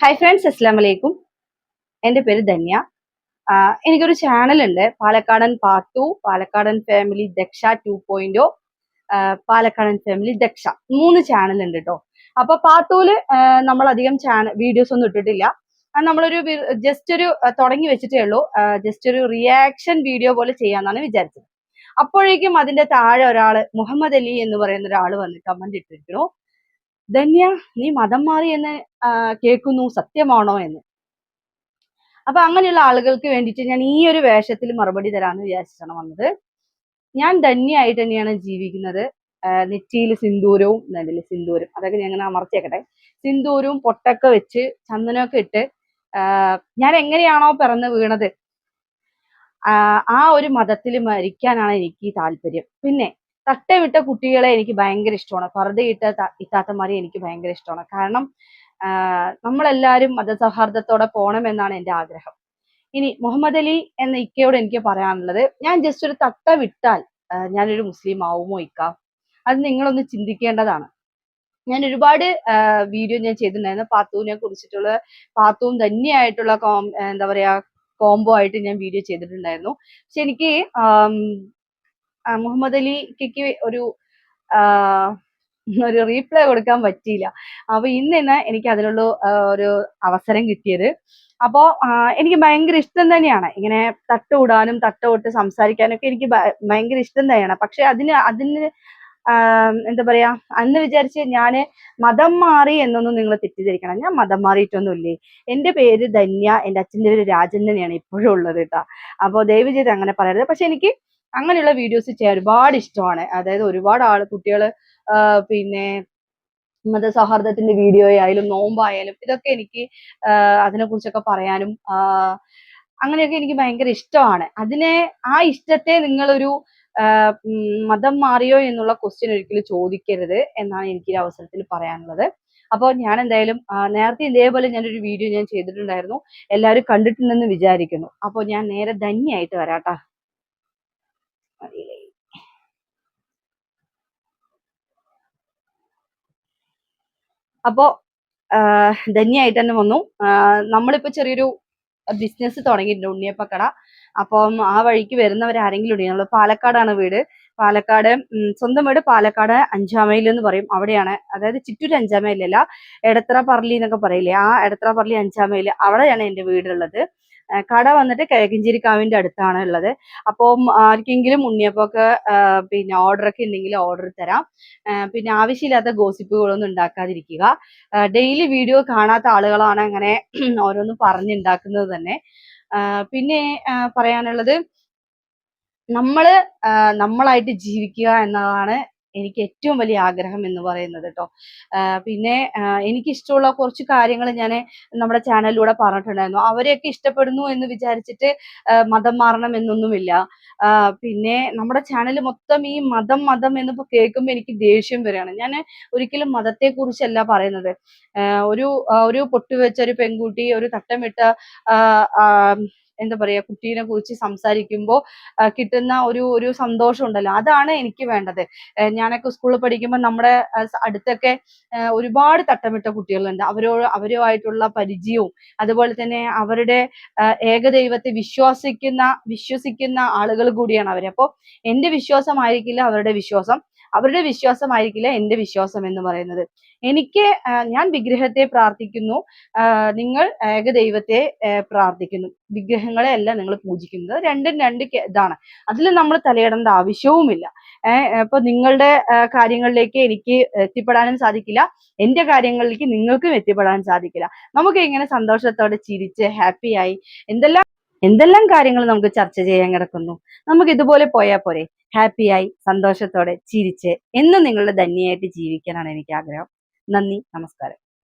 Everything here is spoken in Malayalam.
ഹായ് ഫ്രണ്ട്സ് അസ്സാം വലൈക്കും എന്റെ പേര് ധന്യ. എനിക്കൊരു ചാനലുണ്ട്. Palakkadan part two Palakkadan family Daksha two point Palakkadan family Daksha. മൂന്ന് ചാനൽ ഉണ്ട് കേട്ടോ അപ്പൊ പാത്തൂൽ നമ്മൾ അധികം ചാനൽ വീഡിയോസ് ഒന്നും ഇട്ടിട്ടില്ല. നമ്മളൊരു ജസ്റ്റ് ഒരു തുടങ്ങി വെച്ചിട്ടേ ഉള്ളൂ. ജസ്റ്റ് ഒരു റിയാക്ഷൻ വീഡിയോ പോലെ ചെയ്യാന്നാണ് വിചാരിച്ചത്. അപ്പോഴേക്കും അതിന്റെ താഴെ ഒരാൾ മുഹമ്മദ് അലി എന്ന് പറയുന്ന ഒരാൾ വന്ന് കമന്റ് ഇട്ടിരിക്കണു ധന്യ നീ മതം മാറി എന്ന് കേൾക്കുന്നു സത്യമാണോ എന്ന്. അപ്പൊ അങ്ങനെയുള്ള ആളുകൾക്ക് വേണ്ടിയിട്ട് ഞാൻ ഈ ഒരു വേഷത്തിൽ മറുപടി തരാമെന്ന് വിചാരിച്ചിട്ടാണ് വന്നത്. ഞാൻ ധന്യായിട്ട് തന്നെയാണ് ജീവിക്കുന്നത്. നെറ്റിയിൽ സിന്ദൂരവും നെല്ലിൽ സിന്ദൂരം അതൊക്കെ ഞാൻ ഇങ്ങനെ അമർത്തിയേക്കട്ടെ. സിന്ദൂരവും പൊട്ടൊക്കെ വെച്ച് ചന്ദനമൊക്കെ ഇട്ട് ഞാൻ എങ്ങനെയാണോ പിറന്ന് വീണത് ആ ഒരു മതത്തിൽ മരിക്കാനാണ് എനിക്ക് താല്പര്യം. പിന്നെ തട്ടമിട്ട കുട്ടികളെ എനിക്ക് ഭയങ്കര ഇഷ്ടമാണ്. പർദ്ദയിട്ട ഇത്താത്തമാരെ എനിക്ക് ഭയങ്കര ഇഷ്ടമാണ്. കാരണം നമ്മളെല്ലാവരും മതസൗഹാർദ്ദത്തോടെ പോകണമെന്നാണ് എന്റെ ആഗ്രഹം. ഇനി മുഹമ്മദ് അലി എന്ന ഇക്കയോട് എനിക്ക് പറയാനുള്ളത് ഞാൻ ജസ്റ്റ് ഒരു തട്ട വിട്ടാൽ ഞാനൊരു മുസ്ലിം ആവുമോ ഇക്ക? അത് നിങ്ങളൊന്ന് ചിന്തിക്കേണ്ടതാണ്. ഞാൻ ഒരുപാട് വീഡിയോ ഞാൻ ചെയ്തിട്ടുണ്ടായിരുന്നു. പാത്തുവിനെ കുറിച്ചിട്ടുള്ള പാത്തുവും തന്നെയായിട്ടുള്ള കോം എന്താ പറയാ കോംബോ ആയിട്ട് ഞാൻ വീഡിയോ ചെയ്തിട്ടുണ്ടായിരുന്നു. പക്ഷെ എനിക്ക് മുഹമ്മദ് അലിക്ക് ഒരു ഒരു റീപ്ലൈ കൊടുക്കാൻ പറ്റിയില്ല. അപ്പൊ ഇന്ന് ഇന്ന് എനിക്ക് അതിനുള്ള ഒരു അവസരം കിട്ടിയത്. അപ്പോ എനിക്ക് ഭയങ്കര ഇഷ്ടം തന്നെയാണ്. ഇങ്ങനെ തട്ടുകൂടാനും തട്ടുവിട്ട് സംസാരിക്കാനൊക്കെ എനിക്ക് ഭയങ്കര ഇഷ്ടം തന്നെയാണ്. പക്ഷെ അതിന് അതിന് എന്താ പറയാ അന്ന് വിചാരിച്ച് ഞാൻ മതം മാറി എന്നൊന്നും നിങ്ങൾ തെറ്റിദ്ധരിക്കണം. ഞാൻ മതം മാറിയിട്ടൊന്നുമില്ലേ? എന്റെ പേര് ധന്യ എന്റെ അച്ഛന്റെ പേര് രാജൻ തന്നെയാണ് ഇപ്പോഴും ഉള്ളത് കേട്ടോ അപ്പോൾ ദയവ് ചെയ്ത് അങ്ങനെ പറയരുത്. പക്ഷെ എനിക്ക് അങ്ങനെയുള്ള വീഡിയോസ് ചെയ്യാൻ ഒരുപാട് ഇഷ്ടമാണ്. അതായത് ഒരുപാട് ആൾ കുട്ടികൾ പിന്നെ പിന്നെ മതസൗഹാർദ്ദത്തിന്റെ വീഡിയോ ആയാലും നോമ്പായാലും ഇതൊക്കെ എനിക്ക് അതിനെക്കുറിച്ചൊക്കെ പറയാനും അങ്ങനെയൊക്കെ എനിക്ക് ഭയങ്കര ഇഷ്ടമാണ്. അതിനെ ആ ഇഷ്ടത്തെ നിങ്ങളൊരു മതം മാറിയോ എന്നുള്ള ക്വസ്റ്റ്യൻ ഒരിക്കലും ചോദിക്കരുത് എന്നാണ് എനിക്ക് ഈ അവസരത്തിൽ പറയാനുള്ളത്. അപ്പോൾ ഞാൻ എന്തായാലും നേരത്തെ ഇതേപോലെ ഞാനൊരു വീഡിയോ ഞാൻ ചെയ്തിട്ടുണ്ടായിരുന്നു. എല്ലാവരും കണ്ടിട്ടുണ്ടെന്ന് വിചാരിക്കുന്നു. അപ്പോൾ ഞാൻ നേരെ ധന്യായിട്ട് വരാട്ടാ അപ്പോ ആഹ് ധന്യായിട്ട് തന്നെ വന്നു നമ്മളിപ്പോ ചെറിയൊരു ബിസിനസ് തുടങ്ങിയിട്ടുണ്ട് ഉണ്ണിയപ്പക്കട. അപ്പം ആ വഴിക്ക് വരുന്നവരാരെങ്കിലും നമ്മൾ പാലക്കാടാണ് വീട്. പാലക്കാട് സ്വന്തം വീട് പാലക്കാട് അഞ്ചാമയിൽ എന്ന് പറയും. അവിടെയാണ്. അതായത് ചിറ്റൂർ അഞ്ചാമയിലല്ല എടത്ര പറളി എന്നൊക്കെ പറയില്ലേ? ആ എടത്തറ പറളി അഞ്ചാമയിൽ അവിടെയാണ് എന്റെ വീടുള്ളത്. കട വന്നിട്ട് കിഴക്കിഞ്ചേരി കാവിന്റെ അടുത്താണ് ഉള്ളത്. അപ്പോൾ ആർക്കെങ്കിലും ഉണ്ണിയപ്പൊക്കെ പിന്നെ ഓർഡറൊക്കെ ഉണ്ടെങ്കിൽ ഓർഡർ തരാം. പിന്നെ ആവശ്യമില്ലാത്ത ഗോസിപ്പുകളൊന്നും ഉണ്ടാക്കാതിരിക്കുക. ഡെയിലി വീഡിയോ കാണാത്ത ആളുകളാണ് അങ്ങനെ ഓരോന്ന് പറഞ്ഞുണ്ടാക്കുന്നത് തന്നെ. പിന്നെ പറയാനുള്ളത് നമ്മൾ ആഹ് നമ്മളായിട്ട് ജീവിക്കുക എന്നതാണ് എനിക്ക് ഏറ്റവും വലിയ ആഗ്രഹം എന്ന് പറയുന്നത് കേട്ടോ പിന്നെ എനിക്കിഷ്ടമുള്ള കുറച്ച് കാര്യങ്ങൾ ഞാൻ നമ്മുടെ ചാനലിലൂടെ പറഞ്ഞിട്ടുണ്ടായിരുന്നു. അവരെയൊക്കെ ഇഷ്ടപ്പെടുന്നു എന്ന് വിചാരിച്ചിട്ട് മതം മാറണം എന്നൊന്നുമില്ല. പിന്നെ നമ്മുടെ ചാനൽ മൊത്തം ഈ മതം മതം എന്ന് കേൾക്കുമ്പോൾ എനിക്ക് ദേഷ്യം വരികയാണ്. ഞാൻ ഒരിക്കലും മതത്തെ കുറിച്ചല്ല പറയുന്നത് ഒരു ഒരു പൊട്ടുവെച്ച ഒരു പെൺകുട്ടി ഒരു തട്ടമിട്ട എന്താ പറയാ കുട്ടീനെ കുറിച്ച് സംസാരിക്കുമ്പോൾ കിട്ടുന്ന ഒരു ഒരു സന്തോഷം ഉണ്ടല്ലോ അതാണ് എനിക്ക് വേണ്ടത്. ഞാനൊക്കെ സ്കൂളിൽ പഠിക്കുമ്പോൾ നമ്മുടെ അടുത്തൊക്കെ ഒരുപാട് തട്ടമിട്ട കുട്ടികളുണ്ട്. അവരോ അവരുമായിട്ടുള്ള പരിചയവും അതുപോലെ തന്നെ അവരുടെ ഏകദൈവത്തെ വിശ്വസിക്കുന്ന വിശ്വസിക്കുന്ന ആളുകൾ കൂടിയാണ് അവർ അപ്പോൾ എന്റെ വിശ്വാസമായിരിക്കില്ല അവരുടെ വിശ്വാസം. അവരുടെ വിശ്വാസമായിരിക്കില്ല എന്റെ വിശ്വാസം എന്ന് പറയുന്നത്. എനിക്ക് ഞാൻ വിഗ്രഹത്തെ പ്രാർത്ഥിക്കുന്നു. നിങ്ങൾ ഏകദൈവത്തെ പ്രാർത്ഥിക്കുന്നു. വിഗ്രഹങ്ങളെ അല്ല നിങ്ങൾ പൂജിക്കുന്നത്. രണ്ടും രണ്ട് ഇതാണ്. അതിൽ നമ്മൾ തലയിടേണ്ട ആവശ്യവുമില്ല. അപ്പൊ നിങ്ങളുടെ കാര്യങ്ങളിലേക്ക് എനിക്ക് എത്തിപ്പെടാനും സാധിക്കില്ല. എന്റെ കാര്യങ്ങളിലേക്ക് നിങ്ങൾക്കും എത്തിപ്പെടാൻ സാധിക്കില്ല. നമുക്ക് ഇങ്ങനെ സന്തോഷത്തോടെ ചിരിച്ച് ഹാപ്പിയായി എന്തെല്ലാം എന്തെല്ലാം കാര്യങ്ങൾ നമുക്ക് ചർച്ച ചെയ്യാൻ കിടക്കുന്നു? നമുക്ക് ഇതുപോലെ പോയാൽ പോരെ. ഹാപ്പിയായി സന്തോഷത്തോടെ ചിരിച്ച് എന്നും നിങ്ങളുടെ ധന്യയായിട്ട് ജീവിക്കാനാണ് എനിക്ക് ആഗ്രഹം. നന്ദി നമസ്കാരം.